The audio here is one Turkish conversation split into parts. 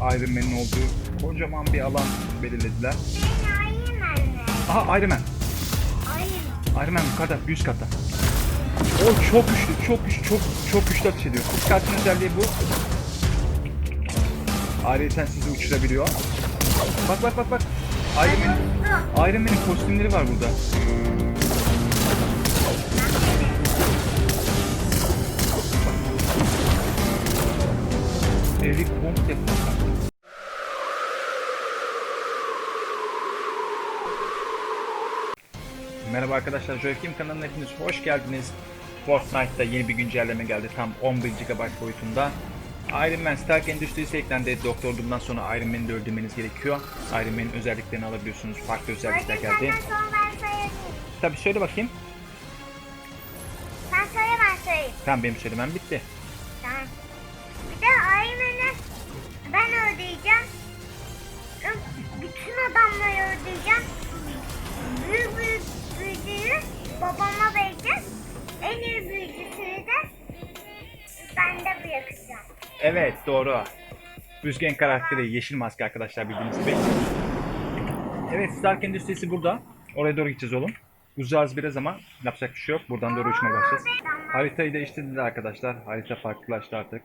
Iron Man'in olduğu kocaman bir alan belirlediler. Aha Iron Man. Iron. Man yukarıda, üst katta. O çok güçlü, çok güçlü, çok çok güçlü ateş ediyor. Kartın özelliği bu. Ayrıca sizi uçurabiliyor. Bak bak bak bak. Iron Man'in kostümleri var burada. Evi komple Merhaba arkadaşlar, Joakim kanalına hepiniz hoş geldiniz. Fortnite'da yeni bir güncelleme geldi tam 11 GB boyutunda. Iron Man Stark Endüstrisi eklendi. Doktor Doom'dan sonra Iron Man'i de öldürmeniz gerekiyor. Iron Man'in özelliklerini alabiliyorsunuz. Farklı özellikler geldi. ben. Tabi söyle bakayım. Sen söyle ben söyleyeyim. Tamam benim söylemem bitti. Ben ödeyeceğim. Bütün adamları ödeyeceğim. Büyük büyük büyücüyü babama vereceğim. En iyi büyücüsünü de ben de bırakacağım. Evet doğru. Rüzgen karakteri yeşil maske arkadaşlar bildiğiniz gibi. Evet Stark Endüstrisi burada. Oraya doğru gideceğiz oğlum. Uzağız biraz ama yapacak bir şey yok. Buradan doğru uçmaya başlayacağız. Haritayı değiştirdiler arkadaşlar. Harita farklılaştı artık.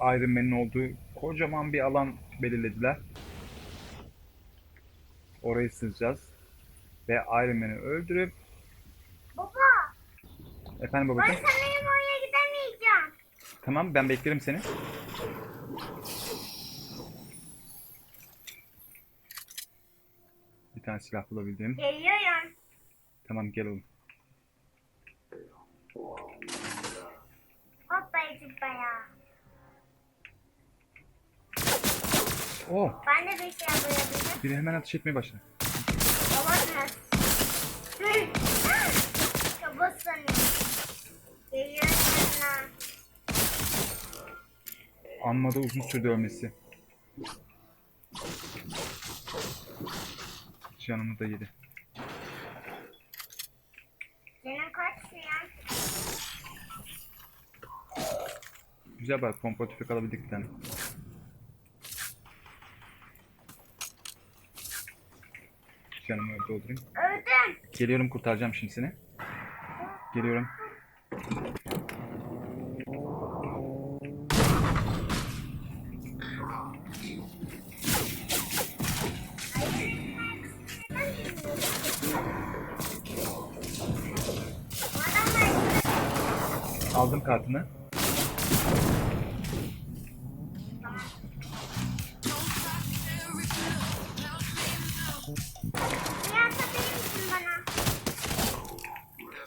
Iron Man'in olduğu kocaman bir alan belirlediler. Orayı sızacağız. Ve Iron Man'i öldürüp... Baba Efendim ben babacığım? sanırım oraya gidemeyeceğim. Tamam ben beklerim seni. Bir tane silah bulabildim. Geliyorum. Tamam gel oğlum. Hoppa zıppaya. Oh! Ben de bir şey yapabilirim. Biri hemen ateş etmeye başladı. Babasınız. Geliyorum yanına. Amma da uzun sürdü ölmesi. Canımı da yedi. Senin kaç ya? Güzel bak pompa tüfek alabildik bir tane. Canımı doldurayım. Öldüm. Geliyorum kurtaracağım şimdi seni. Geliyorum. Aldım kartını.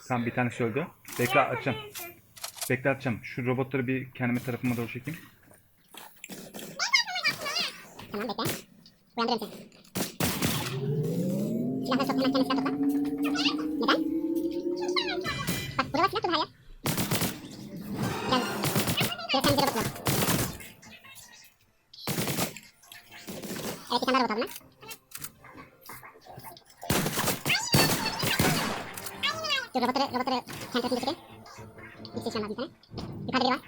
Tam bir tanesi öldü. Bekle misin? Bekle açacağım. Şu robotları bir kendime tarafıma doğru çekeyim. Tamam bekle. Uyandırıyorum seni. Silahları sok hemen kendine silah topla. Neden? Bak burada var silah hayır. Gel. Şuraya sen bir robot bul. Evet bir tane daha robot aldım ben. Dur robotları, robotları kendi çekeyim. İkisi şu an lazım bir tane. Yukarıda biri var.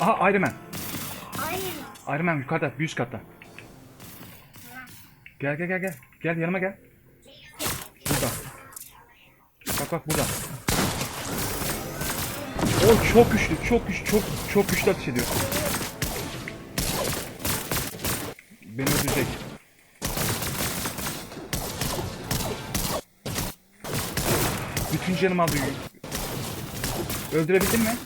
Aha Iron Man. Iron. Iron Man yukarıda, bir üst katta. Gel gel gel gel. Gel yanıma gel. Burada. Bak bak burada. O çok güçlü, çok güçlü, çok çok güçlü ateş ediyor. Beni öldürecek. Bütün canımı aldı. Öldürebildin mi?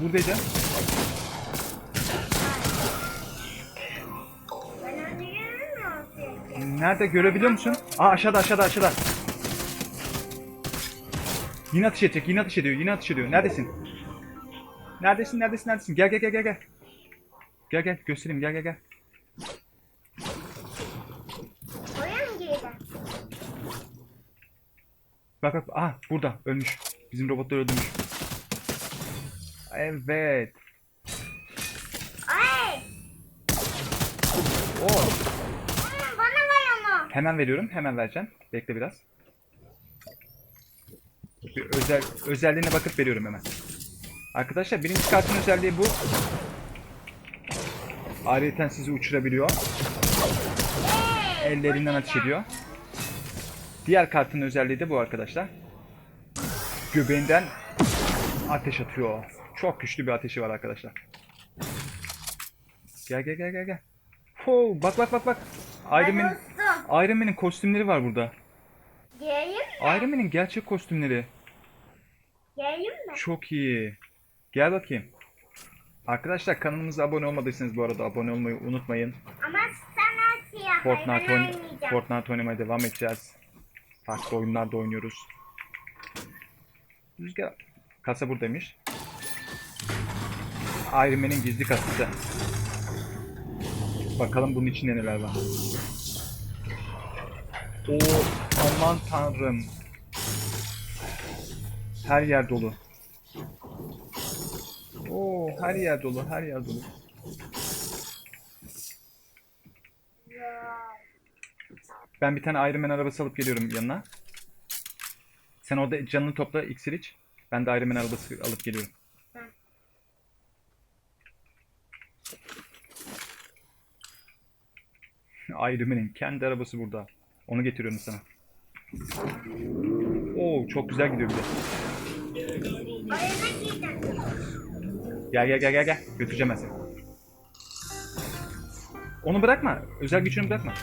Buradaydı. Nerede görebiliyor musun? Aa aşağıda aşağıda aşağıda. Yine ateş edecek, yine ateş ediyor, yine ateş ediyor. Neredesin? Neredesin, neredesin, neredesin? Gel gel gel gel gel. Gel gel göstereyim gel gel gel. Bak bak ah burada ölmüş. Bizim robotlar öldürmüş. Evet. Ay! Oo. Bana ver onu. Hemen veriyorum, hemen vereceğim. Bekle biraz. Bir özel özelliğine bakıp veriyorum hemen. Arkadaşlar birinci kartın özelliği bu. Ayrıca sizi uçurabiliyor. Ellerinden ateş ediyor. Diğer kartın özelliği de bu arkadaşlar. Göbeğinden ateş atıyor. Çok güçlü bir ateşi var arkadaşlar. Gel gel gel gel gel. Ho, bak bak bak bak. Iron Man, dostum. Iron Man'in kostümleri var burada. Geleyim mi? Iron Man'in gerçek kostümleri. Geleyim mi? Çok iyi. Gel bakayım. Arkadaşlar kanalımıza abone olmadıysanız bu arada abone olmayı unutmayın. Ama sana siyah Fortnite, oyn. Fortnite oynamaya devam edeceğiz. Farklı oyunlarda oynuyoruz. Rüzgar kasa buradaymış. Iron Man'in gizli kasası. Bakalım bunun içinde neler var. Oo, aman tanrım. Her yer dolu. Oo, her yer dolu, her yer dolu. Ben bir tane Iron Man arabası alıp geliyorum yanına. Sen orada canını topla, iksir iç. Ben de Iron Man arabası alıp geliyorum. Iron Man'in kendi arabası burada. Onu getiriyorum sana. Oo çok güzel gidiyor bir de. Gel gel gel gel gel. Götüreceğim ben seni. Onu bırakma. Özel gücünü bırakma.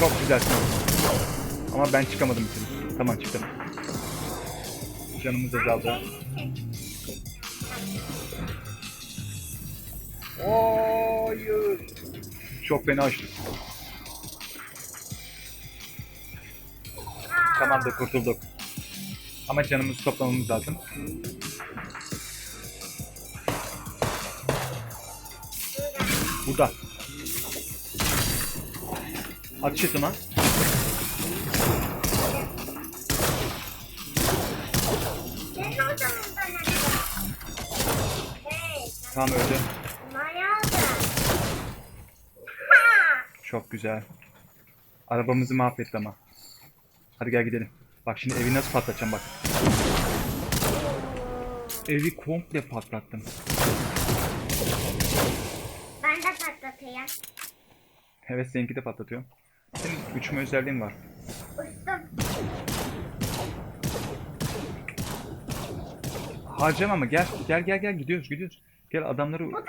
Çok güzelsin. Ama ben çıkamadım türlü. Tamam çıktım. Canımız azaldı. Hayır. Çok beni açtı. Tamam da kurtulduk. Ama canımızı toplamamız lazım. Burada. Ateş Hey, Tamam öldü. Çok güzel. Arabamızı mahvetti ama. Hadi gel gidelim. Bak şimdi evi nasıl patlatacağım bak. Evi komple patlattım. Ben de patlatayım. Evet seninki de patlatıyor. Uçma özelliğin var. Harcama ama gel gel gel gel gidiyoruz gidiyoruz. Gel adamları Bu da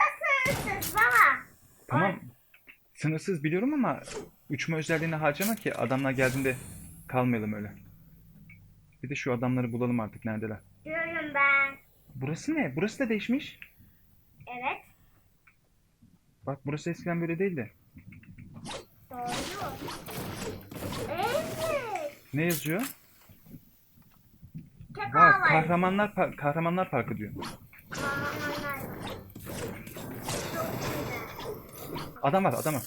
sınırsız baba. tamam. Sınırsız biliyorum ama uçma özelliğini harcama ki adamlar geldiğinde kalmayalım öyle. Bir de şu adamları bulalım artık neredeler. Diyorum ben. Burası ne? Burası da değişmiş. Evet. Bak burası eskiden böyle değildi. Doğru. Ne yazıyor? Var kahramanlar par- kahramanlar parkı diyor. Adam var adam var.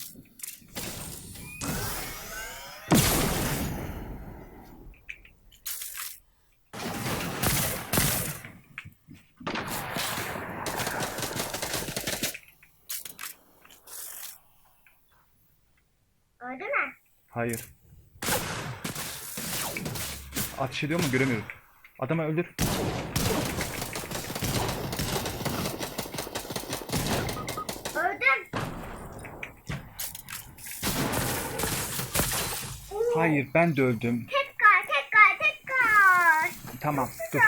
Öldü mü? Hayır. Ateş ediyor mu göremiyorum. Adamı öldür. Öldüm. Hayır ben de öldüm. Tekrar tekrar tekrar. Tamam dur.